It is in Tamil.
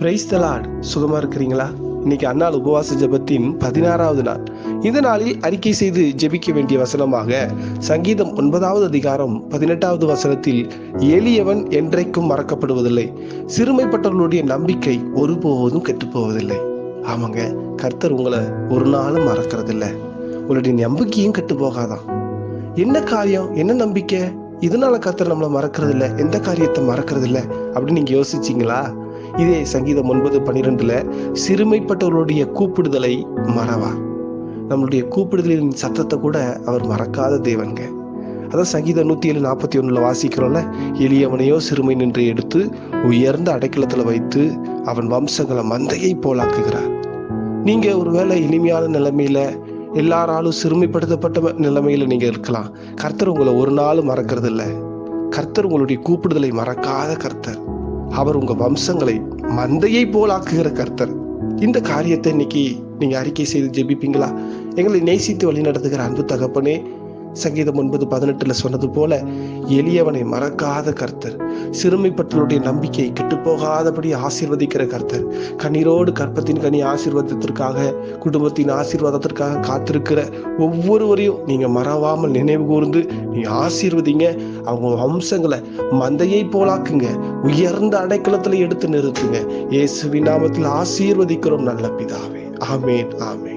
பிரைஸ் தலாட் சுகமாக இருக்கிறீங்களா? இன்னைக்கு அன்னாள் உபவாச ஜெபத்தின் பதினாறாவது நாள். இந்த நாளில் அறிக்கை செய்து ஜெபிக்க வேண்டிய வசனமாக சங்கீதம் ஒன்பதாவது அதிகாரம் பதினெட்டாவது வசனத்தில் எளியவன் என்றைக்கும் மறக்கப்படுவதில்லை. சிறுமைப்பட்டவர்களுடைய நம்பிக்கை ஒருபோதும் கெட்டுப்போவதில்லை. ஆமாங்க கர்த்தர் உங்களை ஒரு நாளும் மறக்கறதில்லை. உங்களுடைய நம்பிக்கையும் கெட்டு போகாதான் என்ன காரியம்? என்ன நம்பிக்கை? இதனால கர்த்தர் நம்மளை மறக்கிறது எந்த காரியத்தை மறக்கிறது அப்படின்னு நீங்க யோசிச்சீங்களா? இதே சங்கீதம் ஒன்பது பன்னிரெண்டுல சிறுமைப்பட்டவர்களுடைய கூப்பிடுதலை மறவார். நம்மளுடைய கூப்பிடுதலின் சத்தத்தை கூட அவர் மறக்காத தேவன்க. அதான் சங்கீதம் நூத்தி ஏழு நாற்பத்தி ஒண்ணுல வாசிக்கிறோம்ல எளியவனையோ சிறுமை நின்று எடுத்து உயர்ந்த அடைக்கலத்துல வைத்து அவன் வம்சங்களை மந்தையை போலாக்குகிறார். நீங்க ஒருவேளை இனிமையான நிலைமையில எல்லாராலும் சிறுமைப்படுத்தப்பட்ட நிலைமையில நீங்க இருக்கலாம். கர்த்தர் உங்களை ஒரு நாளும் மறக்கிறது இல்லை கர்த்தர் உங்களுடைய கூப்பிடுதலை மறக்காத கர்த்தர். அவர் உங்க வம்சங்களை மந்தையை போலாக்குகிற கர்த்தர். இந்த காரியத்தை இன்னைக்கு நீங்க அறிக்கை செய்து ஜெபிப்பீங்களா? எங்களை நேசித்து வழி நடத்துகிற அன்பு தகப்பனே சங்கீதம் ஒன்பது பதினெட்டுல சொன்னது போல எளியவனை மறக்காத கர்த்தர். சிறுமைப்பட்டவருடைய நம்பிக்கை கெட்டுப்போகாதபடி ஆசீர்வதிக்கிற கர்த்தர். கண்ணீரோடு கற்பத்தின் கனி ஆசீர்வாதத்திற்காக குடும்பத்தின் ஆசீர்வாதத்திற்காக காத்திருக்கிற ஒவ்வொருவரையும் நீங்க மறவாமல் நினைவு கூர்ந்து நீங்க ஆசீர்வதிங்க. அவங்க வம்சங்களை மந்தையை போலாக்குங்க உயர்ந்த அடைக்கலத்தில் எடுத்து நிறுத்துங்க. இயேசுவின் நாமத்தில் ஆசீர்வதிக்கிறோம் நல்ல பிதாவே. ஆமேன் ஆமேன்.